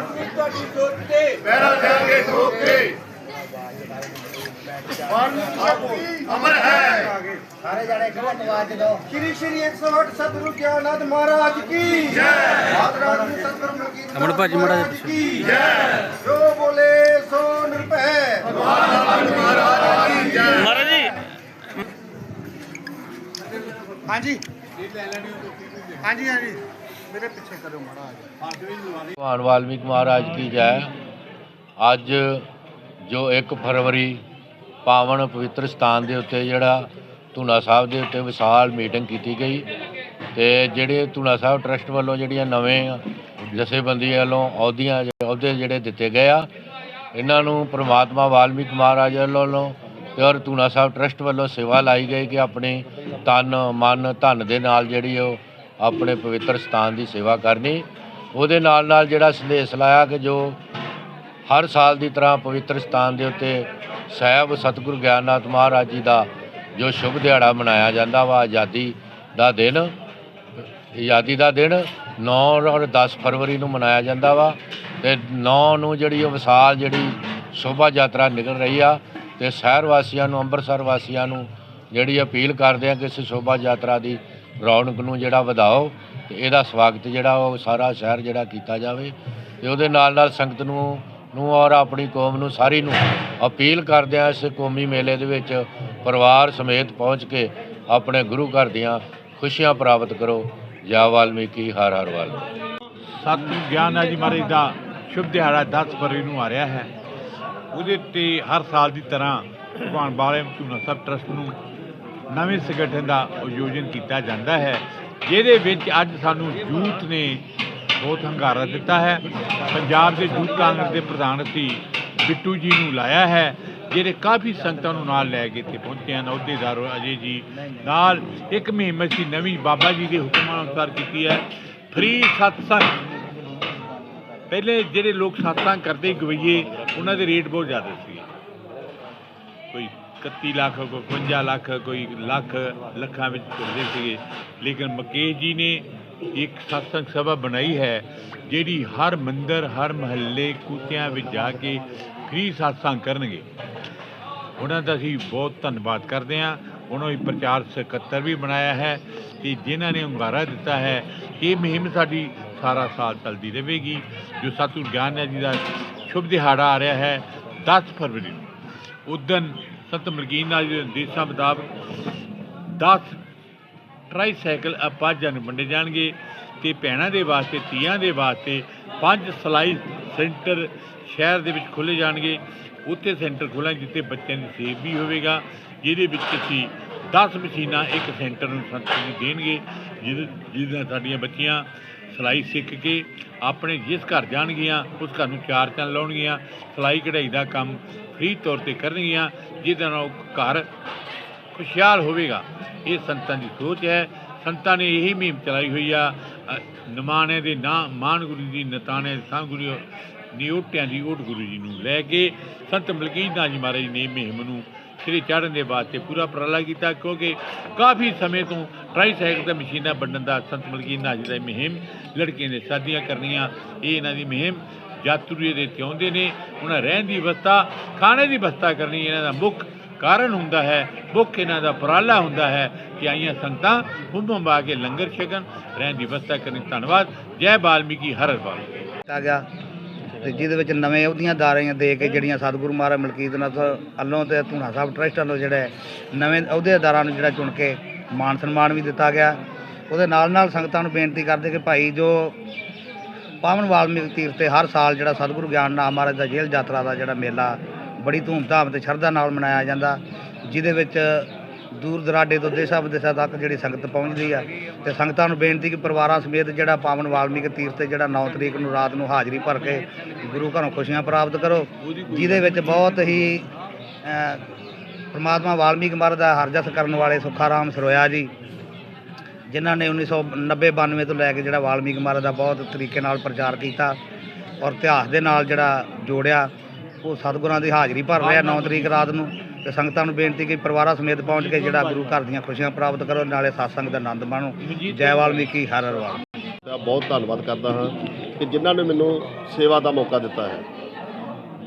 ਸਤਿਗੁਰ ਤੁਹਾਡੀ ਸੋਚ ਤੇ ਪੈਰਾ ਦੇਾਂਗੇ ਠੋਕ ਕੇ ਅਮਰ ਹੈ ਸਾਰੇ ਜਣੇ ਇੱਕ ਮਿੰਟ ਆਵਾਜ਼ ਦਿਓ ਸ਼੍ਰੀ ਸ਼੍ਰੀ 108 ਸਤਿਗੁਰੂ ਗਿਆਨਨਾਥ ਮਹਾਰਾਜ ਕੀ ਜੈ ਜੀ ਸਤਿਗੁਰੂ ਮਲਕੀਤ ਅਮਰ ਭਾਜੀ ਮੜਾ ਕੀ ਜੈ। ਜੋ ਬੋਲੇ ਸੋ ਨਿਰਭੈ ਹਾਂਜੀ। ਹਾਂਜੀ ਹਾਂਜੀ। ਮੇਰੇ ਪਿੱਛੇ ਕਰੋ ਮੜਾ ਭਗਵਾਨ ਵਾਲਮੀਕ ਮਹਾਰਾਜ ਕੀ ਜੈ। ਅੱਜ ਜੋ 1 ਫਰਵਰੀ ਪਾਵਨ ਪਵਿੱਤਰ ਸਥਾਨ ਦੇ ਉੱਤੇ ਜਿਹੜਾ ਧੂਨਾ ਸਾਹਿਬ ਦੇ ਉੱਤੇ ਵਿਸ਼ਾਲ ਮੀਟਿੰਗ ਕੀਤੀ ਗਈ ਤੇ ਜਿਹੜੇ ਧੂਨਾ ਸਾਹਿਬ ਟਰਸਟ ਵੱਲੋਂ ਜਿਹੜੀਆਂ ਨਵੇਂ ਜਥੇਬੰਦੀ ਵੱਲੋਂ ਅਹੁਦੀਆਂ ਅਹੁਦੇ ਜਿਹੜੇ ਦਿੱਤੇ ਗਏ ਆ, ਇਹਨਾਂ ਨੂੰ ਪ੍ਰਮਾਤਮਾ ਵਾਲਮੀਕ ਮਹਾਰਾਜ ਵੱਲੋਂ ਤੇ ਔਰ ਧੂਨਾ ਸਾਹਿਬ ਟਰਸਟ ਵੱਲੋਂ ਸੇਵਾ ਲਾਈ ਗਈ ਕਿ ਆਪਣੇ ਤਨ, ਮਨ, ਧਨ ਦੇ ਨਾਲ ਜਿਹੜੀ ਉਹ ਆਪਣੇ ਪਵਿੱਤਰ ਸਥਾਨ ਦੀ ਸੇਵਾ ਕਰਨੀ। ਉਹਦੇ ਨਾਲ ਨਾਲ ਜਿਹੜਾ ਸੰਦੇਸ਼ ਲਾਇਆ ਕਿ ਜੋ ਹਰ ਸਾਲ ਦੀ ਤਰ੍ਹਾਂ ਪਵਿੱਤਰ ਸਥਾਨ ਦੇ ਉੱਤੇ ਸਾਹਿਬ ਸਤਿਗੁਰੂ ਗਿਆਨਨਾਥ ਮਹਾਰਾਜ ਜੀ ਦਾ ਜੋ ਸ਼ੁਭ ਦਿਹਾੜਾ ਮਨਾਇਆ ਜਾਂਦਾ ਵਾ, ਆਜ਼ਾਦੀ ਦਾ ਦਿਨ, ਆਜ਼ਾਦੀ ਦਾ ਦਿਨ 9 ਔਰ 10 ਫਰਵਰੀ ਨੂੰ ਮਨਾਇਆ ਜਾਂਦਾ ਵਾ ਤੇ 9 ਨੂੰ ਜਿਹੜੀ ਉਹ ਵਿਸ਼ਾਲ ਜਿਹੜੀ ਸ਼ੋਭਾ ਯਾਤਰਾ ਨਿਕਲ ਰਹੀ ਆ ਤੇ ਸ਼ਹਿਰ ਵਾਸੀਆਂ ਨੂੰ, ਅੰਮ੍ਰਿਤਸਰ ਵਾਸੀਆਂ ਨੂੰ ਜਿਹੜੀ ਅਪੀਲ ਕਰਦੇ ਆ ਕਿ ਇਸ ਸ਼ੋਭਾ ਯਾਤਰਾ ਦੀ ਰੌਣਕ ਨੂੰ ਜਿਹੜਾ ਵਧਾਓ ਤੇ ਇਹਦਾ ਸਵਾਗਤ ਜਿਹੜਾ ਉਹ ਸਾਰਾ ਸ਼ਹਿਰ ਜਿਹੜਾ ਕੀਤਾ ਜਾਵੇ ਤੇ ਉਹਦੇ ਨਾਲ ਨਾਲ ਸੰਗਤ ਨੂੰ ਨੂੰ ਔਰ ਆਪਣੀ ਕੌਮ ਨੂੰ ਸਾਰੀ ਨੂੰ ਅਪੀਲ ਕਰਦੇ ਆ ਇਸ ਕੌਮੀ ਮੇਲੇ ਦੇ ਵਿੱਚ ਪਰਿਵਾਰ ਸਮੇਤ ਪਹੁੰਚ ਕੇ ਆਪਣੇ ਗੁਰੂ ਘਰ ਦੀਆਂ ਖੁਸ਼ੀਆਂ ਪ੍ਰਾਪਤ ਕਰੋ। ਜੈ ਵਾਲਮੀਕੀ, ਹਰ ਹਰ ਵਾਲਮੀਕੀ। ਸਤਿਗੁਰੂ ਗਿਆਨ ਜੀ ਮਹਾਰਾਜ ਦਾ, ਸ਼ੁਭ ਦਿਹਾੜਾ 10 ਫਰਵਰੀ ਨੂੰ ਆ ਰਿਹਾ ਹੈ। ਉਹਦੇ ਤੇ ਹਰ ਸਾਲ ਦੀ ਤਰ੍ਹਾਂ ਭਗਵਾਨ ਬਾਲੇ ਧੂਨਾ ਸਾਹਿਬ ਟਰਸਟ ਨੂੰ ਨਵੇਂ ਸੰਗਠਨ ਦਾ ਆਯੋਜਨ ਕੀਤਾ ਜਾਂਦਾ ਹੈ, ਜਿਹਦੇ ਵਿੱਚ ਅੱਜ ਸਾਨੂੰ ਯੂਥ ਨੇ ਬਹੁਤ ਹੰਗਾਰਾ ਦਿੱਤਾ ਹੈ। ਪੰਜਾਬ ਦੇ ਯੂਥ ਕਾਂਗਰਸ ਦੇ ਪ੍ਰਧਾਨ ਸੀ ਬਿੱਟੂ ਜੀ ਨੂੰ ਲਾਇਆ ਹੈ, ਜਿਹੜੇ ਕਾਫੀ ਸੰਗਤਾਂ ਨੂੰ ਨਾਲ ਲੈ ਕੇ ਇੱਥੇ ਪਹੁੰਚੇ ਹਨ। ਅਹੁਦੇਦਾਰ ਅਜੇ ਜੀ ਨਾਲ ਇੱਕ ਮੁਹਿੰਮ ਸੀ ਨਵੀਂ ਬਾਬਾ ਜੀ ਦੇ ਹੁਕਮਾਂ ਅਨੁਸਾਰ ਕੀਤੀ ਹੈ। ਫ੍ਰੀ ਸਤਸੰਗ। ਪਹਿਲੇ ਜਿਹੜੇ ਲੋਕ ਸਤਸੰਗ ਕਰਦੇ ਗਵਈਏ, ਉਹਨਾਂ ਦੇ ਰੇਟ ਬਹੁਤ ਜ਼ਿਆਦਾ ਸੀ। ਕੋਈ 31 ਲੱਖ ਕੋਈ 55 ਲੱਖ, ਕੋਈ ਲੱਖ ਲੱਖਾਂ ਵਿੱਚ ਤੁਰਦੇ ਸੀਗੇ। ਲੇਕਿਨ ਮੁਕੇਸ਼ ਜੀ ਨੇ ਇੱਕ ਸਤਸੰਗ ਸਭਾ ਬਣਾਈ ਹੈ, ਜਿਹੜੀ ਹਰ ਮੰਦਰ, ਹਰ ਮਹੱਲੇ, ਕੁੱਤਿਆਂ ਵਿੱਚ ਜਾ ਕੇ ਫ੍ਰੀ ਸਤਸੰਗ ਕਰਨਗੇ। ਉਹਨਾਂ ਦਾ ਅਸੀਂ ਬਹੁਤ ਧੰਨਵਾਦ ਕਰਦੇ ਹਾਂ। ਉਹਨਾਂ ਦੀ ਪ੍ਰਚਾਰ ਸਕੱਤਰ ਵੀ ਬਣਾਇਆ ਹੈ ਕਿ ਜਿਨ੍ਹਾਂ ਨੇ ਹੁੰਗਾਰਾ ਦਿੱਤਾ ਹੈ, ਇਹ ਮੁਹਿੰਮ ਸਾਡੀ ਸਾਰਾ ਸਾਲ ਚੱਲਦੀ ਰਹੇਗੀ। ਜੋ ਸਤਿਗੁਰ ਗਿਆਨ ਜੀ ਦਾ ਸ਼ੁਭ ਦਿਹਾੜਾ ਆ ਰਿਹਾ ਹੈ 10 ਫਰਵਰੀ ਨੂੰ। ਉਦਨ ਸੰਤ ਮਲਕੀਨ ਨਾਲ ਜੀ ਦੇ ਨਿਰਦੇਸ਼ਾਂ ਮੁਤਾਬਕ 10 ਟ੍ਰਾਈਸਾਈਕਲ ਅਪਾਜਾਂ ਨੂੰ ਵੰਡੇ ਜਾਣਗੇ ਤੇ ਭੈਣਾਂ ਦੇ ਵਾਸਤੇ ਤੀਆਂ ਦੇ ਵਾਸਤੇ ਪੰਜ ਸਲਾਈ ਸੈਂਟਰ ਸ਼ਹਿਰ ਦੇ ਵਿੱਚ ਖੋਲ੍ਹੇ ਜਾਣਗੇ। ਉੱਥੇ ਸੈਂਟਰ ਖੋਲਾਂ ਜਿੱਥੇ ਬੱਚਿਆਂ ਦੀ ਸੇਵ ਵੀ ਹੋਵੇਗਾ, ਜਿਹਦੇ ਵਿੱਚ ਅਸੀਂ 10 ਮਸ਼ੀਨਾਂ ਇੱਕ ਸੈਂਟਰ ਨੂੰ ਸੰਤ ਜੀ ਦੇਣਗੇ, ਜਿਹਦੇ ਜਿਹਦੇ ਨਾਲ ਸਾਡੀਆਂ ਬੱਚੀਆਂ ਸਿਲਾਈ ਸਿੱਖ ਕੇ ਆਪਣੇ ਜਿਸ ਘਰ ਜਾਣਗੀਆਂ ਉਸ ਘਰ ਨੂੰ ਚਾਰ ਚੰਨ ਲਾਉਣਗੀਆਂ ਸਿਲਾਈ ਕਢਾਈ ਦਾ ਕੰਮ ਫ੍ਰੀ ਤੌਰ ਤੇ ਕਰਨਗੀਆਂ ਜਿਹਦੇ ਨਾਲ ਉਹ ਘਰ ਖੁਸ਼ਹਾਲ ਹੋਵੇਗਾ। ਇਹ ਸੰਤਾਂ ਦੀ ਸੋਚ ਹੈ। ਸੰਤਾਂ ਨੇ ਇਹੀ ਮੁਹਿੰਮ ਚਲਾਈ ਹੋਈ ਆ। ਅ, ਦੇ ਨਾਂ ਮਾਨ ਗੁਰੂ ਜੀ ਨਤਾਣੇ ਸਾਂ ਗੁਰੂ ਨਿਉਟਿਆਂ ਦੀ ਓਟ ਗੁਰੂ ਜੀ ਨੂੰ ਲੈ ਕੇ ਸੰਤ ਮਲਕੀਤ ਦਾਸ ਮਹਾਰਾਜ ਨੇ ਮੁਹਿੰਮ ਨੂੰ ਸ੍ਰੀ ਚਾੜਨ ਦੇ ਵਾਸਤੇ ਪੂਰਾ ਉਪਰਾਲਾ ਕੀਤਾ, ਕਿਉਂਕਿ ਕਾਫੀ ਸਮੇਂ ਤੋਂ ਟ੍ਰਾਈਸਾਈਕਲ ਤੇ ਮਸ਼ੀਨਾਂ ਵੰਡਣ ਦਾ ਸੰਤ ਮਲਕੀ ਦਾਸ ਜੀ ਦਾ ਮੁਹਿੰਮ, ਲੜਕੀਆਂ ਨੇ ਸ਼ਾਦੀਆਂ ਕਰਨੀਆਂ, ਇਹ ਇਹਨਾਂ ਦੀ ਮੁਹਿੰਮ ਯਾਤਰੀ ਦੇ ਤੇ ਆਉਂਦੇ ਨੇ। ਉਹਨਾਂ ਰਹਿਣ ਦੀ ਵਿਵਸਥਾ, ਖਾਣੇ ਦੀ ਵਿਵਸਥਾ ਕਰਨੀ ਇਹਨਾਂ ਦਾ ਮੁੱਖ ਕਾਰਨ ਹੁੰਦਾ ਹੈ, ਮੁੱਖ ਇਹਨਾਂ ਦਾ ਉਪਰਾਲਾ ਹੁੰਦਾ ਹੈ ਕਿ ਆਈਆਂ ਸੰਗਤਾਂ ਹੁੰਮ ਆ ਕੇ ਲੰਗਰ ਛਕਣ। ਰਹਿਣ ਦੀ ਵਿਵਸਥਾ ਕਰਨੀ ਧੰਨਵਾਦ। ਜੈ ਬਾਲਮੀਕੀ, ਹਰ ਹਰ ਬਾਲ ਕੀਤਾ ਗਿਆ। ਤੇ ਜਿਹਦੇ ਵਿੱਚ ਨਵੇਂ ਅਹੁਦੀਆਂ ਦਾਰੀਆਂ ਦੇ ਕੇ ਜਿਹੜੀਆਂ ਸਤਿਗੁਰੂ ਮਹਾਰਾਜ ਮਲਕੀਤ ਨਾਥ ਵੱਲੋਂ ਤੇ ਧੂਣਾ ਸਾਹਿਬ ਟਰਸਟ ਵੱਲੋਂ ਜਿਹੜੇ ਨਵੇਂ ਅਹੁਦੇਦਾਰਾਂ ਨੂੰ ਜਿਹੜਾ ਚੁਣ ਕੇ ਮਾਨ ਸਨਮਾਨ ਵੀ ਦਿੱਤਾ ਗਿਆ। ਉਹਦੇ ਨਾਲ ਨਾਲ ਸੰਗਤਾਂ ਨੂੰ ਬੇਨਤੀ ਕਰਦੇ ਕਿ ਭਾਈ ਜੋ ਪਾਵਨ ਵਾਲਮੀਕ ਤੀਰਥ ਤੇ ਹਰ ਸਾਲ ਜਿਹੜਾ ਸਤਿਗੁਰੂ ਗਿਆਨ ਨਾਮ ਮਹਾਰਾਜ ਦਾ ਜੇਲ੍ਹ ਯਾਤਰਾ ਦਾ ਜਿਹੜਾ ਮੇਲਾ ਬੜੀ ਧੂਮਧਾਮ ਤੇ ਸ਼ਰਧਾ ਨਾਲ ਮਨਾਇਆ ਜਾਂਦਾ, ਜਿਹਦੇ ਵਿੱਚ ਦੂਰ ਦਰਾਡੇ ਤੋਂ ਦੇਸ਼ਾਂ ਵਿਦੇਸ਼ਾਂ ਤੱਕ ਜਿਹੜੀ ਸੰਗਤ ਪਹੁੰਚਦੀ ਆ ਤੇ ਸੰਗਤਾਂ ਨੂੰ ਬੇਨਤੀ ਕਿ ਪਰਿਵਾਰਾਂ ਸਮੇਤ ਜਿਹੜਾ ਪਾਵਨ ਵਾਲਮੀਕ ਤੀਰਥ ਤੇ ਜਿਹੜਾ 9 ਤਰੀਕ ਨੂੰ ਰਾਤ ਨੂੰ ਹਾਜ਼ਰੀ ਭਰ ਕੇ ਗੁਰੂ ਘਰੋਂ ਖੁਸ਼ੀਆਂ ਪ੍ਰਾਪਤ ਕਰੋ ਜਿਹਦੇ ਵਿੱਚ ਬਹੁਤ ਹੀ ਅਹ, ਪ੍ਰਮਾਤਮਾ ਵਾਲਮੀਕ ਮਹਾਰਾਜ ਦਾ ਹਰਜਸ ਕਰਨ ਵਾਲੇ ਸੁਖਾਰਾਮ ਸਰੋਇਆ ਜੀ ਜਿਨ੍ਹਾਂ ਨੇ 1990 92 ਤੋਂ ਲੈ ਕੇ ਜਿਹੜਾ ਵਾਲਮੀਕ ਮਹਾਰਾਜ ਦਾ ਬਹੁਤ ਤਰੀਕੇ ਨਾਲ ਪ੍ਰਚਾਰ ਕੀਤਾ ਔਰ ਇਤਿਹਾਸ ਦੇ ਨਾਲ ਜਿਹੜਾ ਜੋੜਿਆ ਉਹ ਸਤਿਗੁਰਾਂ ਦੀ ਹਾਜ਼ਰੀ ਭਰ ਰਿਹਾ 9 ਤਰੀਕ ਰਾਤ ਨੂੰ। ਤੇ ਸੰਗਤਾਂ ਨੂੰ ਬੇਨਤੀ ਕਿ ਪਰਿਵਾਰਾਂ ਸਮੇਤ ਪਹੁੰਚ ਕੇ ਜਿਹੜਾ ਗੁਰੂ ਘਰ ਦੀਆਂ ਖੁਸ਼ੀਆਂ ਪ੍ਰਾਪਤ ਕਰੋ ਨਾਲੇ ਸਤਸੰਗ ਦਾ ਆਨੰਦ ਮਾਣੋ। ਜੈ ਵਾਲਮੀਕੀ ਹਰ ਹਰ ਵਾਲ। ਦਾ ਬਹੁਤ ਧੰਨਵਾਦ ਕਰਦਾ ਹਾਂ ਕਿ ਜਿਨ੍ਹਾਂ ਨੇ ਮੈਨੂੰ ਸੇਵਾ ਦਾ ਮੌਕਾ ਦਿੱਤਾ ਹੈ।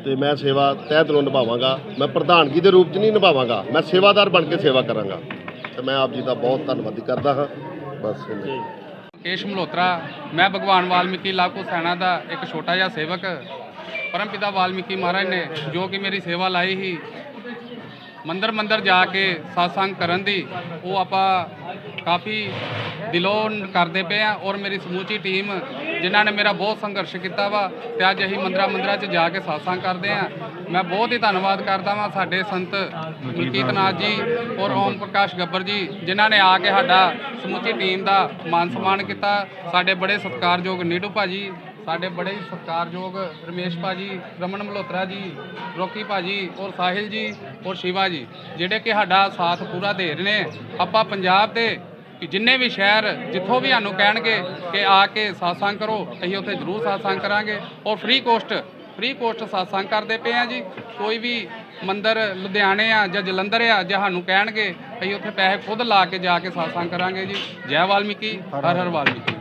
ਤੇ ਮੈਂ ਸੇਵਾ ਤਹਿ ਦਿਲੋਂ ਨਿਭਾਵਾਂਗਾ। ਮੈਂ ਪ੍ਰਧਾਨਗੀ ਦੇ ਰੂਪ 'ਚ ਨਹੀਂ ਨਿਭਾਵਾਂਗਾ। ਮੈਂ ਸੇਵਾਦਾਰ ਬਣ ਕੇ ਸੇਵਾ ਕਰਾਂਗਾ। ਤੇ ਮੈਂ ਆਪ ਜੀ ਦਾ ਬਹੁਤ ਧੰਨਵਾਦੀ ਕਰਦਾ ਹਾਂ। ਬਸ। ਕੇਸ਼ ਮਲਹੋਤਰਾ ਮੈਂ ਭਗਵਾਨ ਵਾਲਮੀਕੀ ਲਾਕੂ ਸੈਨਾ ਦਾ ਇੱਕ ਛੋਟਾ ਜਿਹਾ ਸੇਵਕ ਪਰਮਪਿਤਾ ਵਾਲਮੀਕੀ ਮਹਾਰਾਜ ਨੇ ਜੋ ਕਿ ਮੇਰੀ ਸੇਵਾ ਲਾਈ ਸੀ ਮੰਦਰ ਮੰਦਰ ਜਾ ਕੇ satsang ਕਰਨ ਦੀ, ਉਹ ਆਪਾਂ ਕਾਫੀ ਦਿਲੋਂ ਕਰਦੇ ਪਏ ਆ ਔਰ ਮੇਰੀ ਸਮੂਚੀ ਟੀਮ, ਜਿਨ੍ਹਾਂ ਨੇ ਮੇਰਾ ਬਹੁਤ ਸੰਘਰਸ਼ ਕੀਤਾ ਵਾ ਤੇ ਅੱਜ ਅਸੀਂ ਮੰਦਰਾਂ ਮੰਦਰਾਂ 'ਚ ਜਾ ਕੇ satsang ਕਰਦੇ ਆ ਮੈਂ ਬਹੁਤ ਹੀ ਧੰਨਵਾਦ ਕਰਦਾ ਵਾਂ ਸਾਡੇ ਸੰਤ ਮਲਕੀਤ ਨਾਥ ਜੀ ਔਰ ਓਮ ਪ੍ਰਕਾਸ਼ ਗੱਬਰ ਜੀ, ਜਿਨ੍ਹਾਂ ਨੇ ਆ ਕੇ ਸਾਡਾ ਸਮੁੱਚੀ ਟੀਮ ਦਾ ਮਾਨ ਸਨਮਾਨ ਕੀਤਾ। ਸਾਡੇ ਬੜੇ ਸਤਿਕਾਰਯੋਗ ਨੀਡੂ ਭਾਜੀ ਸਾਡੇ ਬੜੇ ਹੀ ਸਤਿਕਾਰਯੋਗ ਰਮੇਸ਼ ਭਾਜੀ, ਰਮਨ ਮਲਹੋਤਰਾ ਜੀ, ਰੋਕੀ ਭਾਜੀ ਔਰ ਸਾਹਿਲ ਜੀ ਔਰ ਸ਼ਿਵਾ ਜੀ, ਜਿਹੜੇ ਕਿ ਸਾਡਾ ਸਾਥ ਪੂਰਾ ਦੇ ਰਹੇ ਨੇ। ਆਪਾਂ ਪੰਜਾਬ ਦੇ ਕਿ ਜਿੰਨੇ ਵੀ ਸ਼ਹਿਰ ਜਿੱਥੋਂ ਵੀ ਸਾਨੂੰ ਕਹਿਣਗੇ ਕਿ ਆ ਕੇ satsang ਕਰੋ, ਅਸੀਂ ਉੱਥੇ ਜ਼ਰੂਰ satsang ਕਰਾਂਗੇ। ਔਰ free cost free cost satsang ਕਰਦੇ ਪਏ ਆ ਜੀ। ਕੋਈ ਵੀ ਮੰਦਰ ਲੁਧਿਆਣੇ ਆ ਜਾਂ ਜਲੰਧਰ ਆ, ਜਾਂ ਸਾਨੂੰ ਕਹਿਣਗੇ, ਅਸੀਂ ਉੱਥੇ ਪੈਸੇ ਖੁਦ ਲਾ ਕੇ ਜਾ ਕੇ satsang ਕਰਾਂਗੇ ਜੀ। ਜੈ ਵਾਲਮੀਕੀ, ਹਰ ਹਰ ਵਾਲਮੀਕੀ।